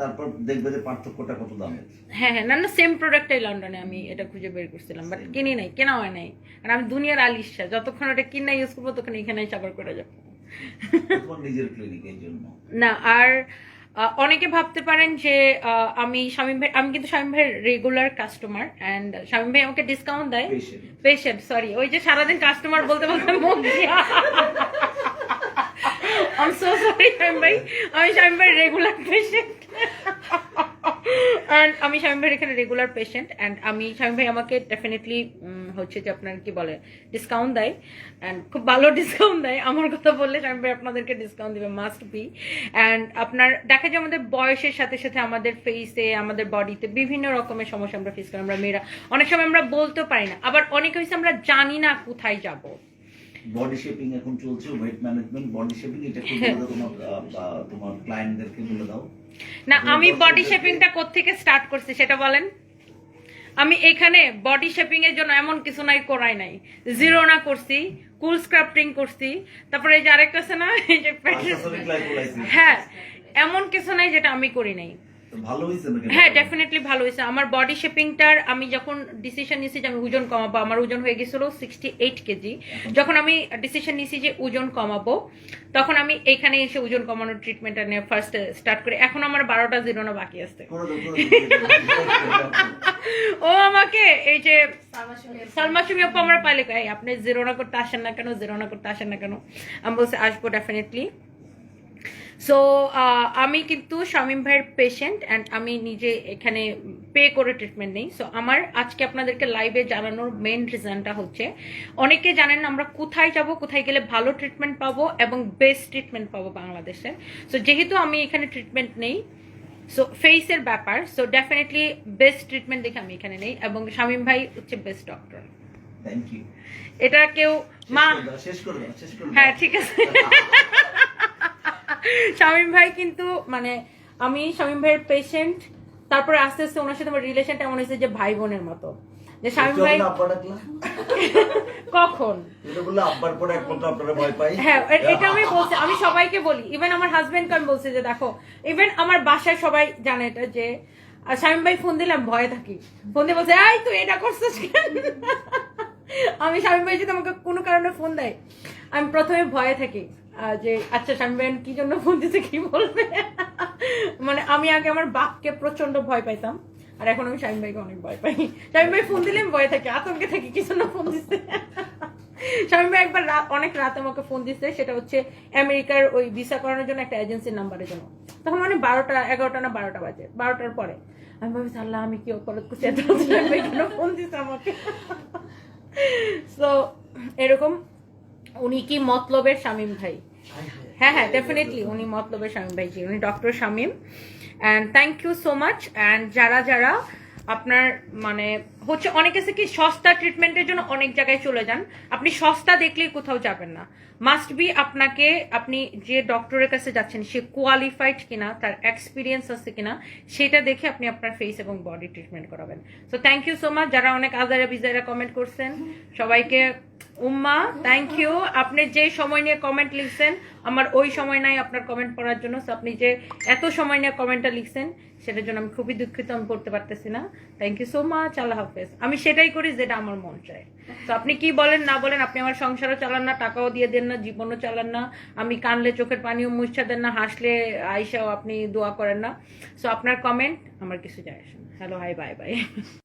তারপর দেখবে যে পার্থক্যটা কত দামের হ্যাঁ হ্যাঁ না না সেম প্রোডাক্টটাই লন্ডনে আমি এটা খুঁজে বের করছিলাম বাট কিনি নাই কেনা হয় নাই। আর আমি দুনিয়ার আলিশা যতক্ষণ ওটা কিনা ইউজ করব এখানে সাবার করে যাব। নিজের ক্লিনিক জন্য। না আর অনেকে ভাবতে পারেন যে আমি শামীম ভাই আমি কিন্তু শামীম ভাইয়ের রেগুলার কাস্টমার অ্যান্ড শামীম ভাই আমাকে ডিসকাউন্ট দেয়। পেশেন্ট সরি ওই যে সারাদিন কাস্টমার বলতে বলতে মুখ I'm so sorry, শামীম ভাই আমি শামীম ভাই রেগুলার পেশেন্ট অ্যান্ড আমি শামীম ভাইয়ের এখানে রেগুলার পেশেন্ট অ্যান্ড আমি শামীম ভাই আমাকে ডেফিনেটলি হচ্ছে যে আপনার কি বলে ডিসকাউন্ট দেয় অ্যান্ড খুব ভালো ডিসকাউন্ট দেয়। আমার কথা বললে শামীম ভাই আপনাদেরকে ডিসকাউন্ট দিবে মাস্ট বি অ্যান্ড আপনার দেখা যায় আমাদের বয়সের সাথে সাথে আমাদের ফেসে আমাদের বডিতে বিভিন্ন রকমের সমস্যা আমরা ফেস করি। আমরা মেয়েরা অনেক সময় আমরা বলতেও পারি না। আবার অনেক হয়েছে আমরা জানি না কোথায় যাব। বডি শেপিং এখন চলছে ওয়েট ম্যানেজমেন্ট বডি শেপিং এটা বলে তোমার তোমার ক্লায়েন্টদেরকে বলে দাও। না আমি বডি শেপিংটা কোত্থেকে স্টার্ট করছি সেটা বলেন। আমি এখানে বডি শেপিং এর জন্য এমন কিছু নাই করাই নাই। জিরো না করছি কুল স্ক্রাফটিং করছি। তারপরে এই যে আরেকটা আছে না এই যে হ্যাঁ এমন কিছু নাই যেটা আমি করি নাই। ভালো হ্যাঁ ডেফিনেটলি ভালো হয়েছে আমার বডি শেপিংটার আমি যখন ডিসিশন নিয়েছি যে আমি ওজন কমাবো আমার ওজন হয়ে গেছিল সিক্সটি এইট কেজি। যখন আমি ডিসিশন নিয়েছি যে ওজন কমাবো তখন আমি এখানে এসে ওজন কমানোর ট্রিটমেন্টটা নিয়ে ফার্স্ট স্টার্ট করি। এখন আমার বারোটা জিরোনা বাকি আছে। ও আমাকে এই যে সালমা সুমি আপু আমরা পাইলে কয়, "এই, আপনি জিরোনা করতে আসেন না কেন জিরোনা করতে আসেন না কেন? আমি বলছি আসব ডেফিনেটলি সো আমি কিন্তু শামীম ভাইয়ের পেশেন্ট অ্যান্ড আমি নিজে এখানে পে করে ট্রিটমেন্ট নেই সো আমার আজকে আপনাদেরকে লাইভে জানানোর মেন রিজনটা হচ্ছে অনেকে জানেন আমরা কোথায় যাব কোথায় গেলে ভালো ট্রিটমেন্ট পাবো এবং বেস্ট ট্রিটমেন্ট পাবো বাংলাদেশে সো যেহেতু আমি এখানে ট্রিটমেন্ট নেই সো ফেসের ব্যাপার সো ডেফিনেটলি বেস্ট ট্রিটমেন্ট দেখে আমি এখানে নেই এবং শামীম ভাই হচ্ছে বেস্ট ডক্টর. এটা কেউ মা। হ্যাঁ ঠিক আছে শামীম ভাই কিন্তু মানে আমি শামীম ভাইয়ের পেশেন্ট তারপরে আস্তে আস্তে ওনার সাথে আমার রিলেশনটা এমন হয়েছে যে ভাই বোনের মতো। যে শামীম ভাই? কখন? হ্যাঁ এটা আমি বলছি আমি সবাইকে বলি ইভেন আমার হাজবেন্ডকে আমি বলছি যে দেখো ইভেন আমার বাসায় সবাই জানে এটা যে আর শামীম ভাই ফোন দিলাম ভয়ে থাকি। ফোন দিয়ে বলছে এই তুই এটা করছিস কেন? আমি শামীম ভাই যদি আমাকে কোনো কারণে ফোন দেয় আমি প্রথমে ভয়ে থাকি। যে আচ্ছা ভাই কি জন্য ফোন দিচ্ছে কি বলবে? মানে আমি আগে আমার বাপকে প্রচণ্ড ভয় পাইতাম, আর এখন আমি শামীম ভাইকে অনেক ভয় পাই। শামীম ভাই ফোন দিলে আমি ভয় থাকি, আতঙ্কে থাকি, কি জন্য ফোন দিচ্ছে শামীম ভাই একবার অনেক রাতে আমাকে ফোন দিচ্ছে সেটা হচ্ছে আমেরিকার ওই ভিসা করানোর জন্য একটা এজেন্সির নাম্বারের জন্য। তখন মানে বারোটা, এগারোটা না বারোটা বাজে, বারোটার পরে। আমি ভাবি আল্লাহ, আমি কি অপরাধ করছি? এত ফোন দিচ্ছে আমাকে? সো এরকম উনি কি মতলবের শামীম ভাই? হ্যাঁ হ্যাঁ ডেফিনেটলি উনি মতলবের শামীম ভাই জি উনি doctor Shamim. And thank you so much and যারা যারা আপনার মানে হচ্ছে অনেকে আছে কি, সস্তা ট্রিটমেন্টের জন্য অনেক জায়গায় চলে যান। আপনি সস্তা দেখলেই কোথাও যাবেন না। মাস্ট বি আপনাকে, আপনি যে ডক্টরের কাছে যাচ্ছেন, সে কোয়ালিফাইড কিনা, তার এক্সপিরিয়েন্স আছে কিনা, সেটা দেখে আপনি আপনার ফেস এবং বডি ট্রিটমেন্ট করাবেন। So thank you so much যারা অনেক আজারা বিজারা কমেন্ট করছেন, সবাইকে উম্মা থ্যাংক ইউ আপনি যে সময় নিয়ে কমেন্ট লিখছেন, আমার ওই সময় নাই আপনার কমেন্ট পড়ার জন্য। সো আপনি যে এত সময় নিয়ে কমেন্টটা লিখছেন, সেটার জন্য আমি খুবই দুঃখিত, আমি পড়তে পারতেছি না। থ্যাংক ইউ সো মাচ আল্লাহ হাফেজ আমি সেটাই করি যেটা আমার মন চায়। তো আপনি কি বলেন, না বলেন, আপনি আমার সংসারও চালান না, টাকাও দিয়ে দেন না, জীবনও চালান না, আমি কানলে চোখের পানিও মুছা দেন না, হাসলে আইসাও আপনি দোয়া করেন না। সো আপনার কমেন্ট আমার কিছু যায় আসে না। Hello hi bye bye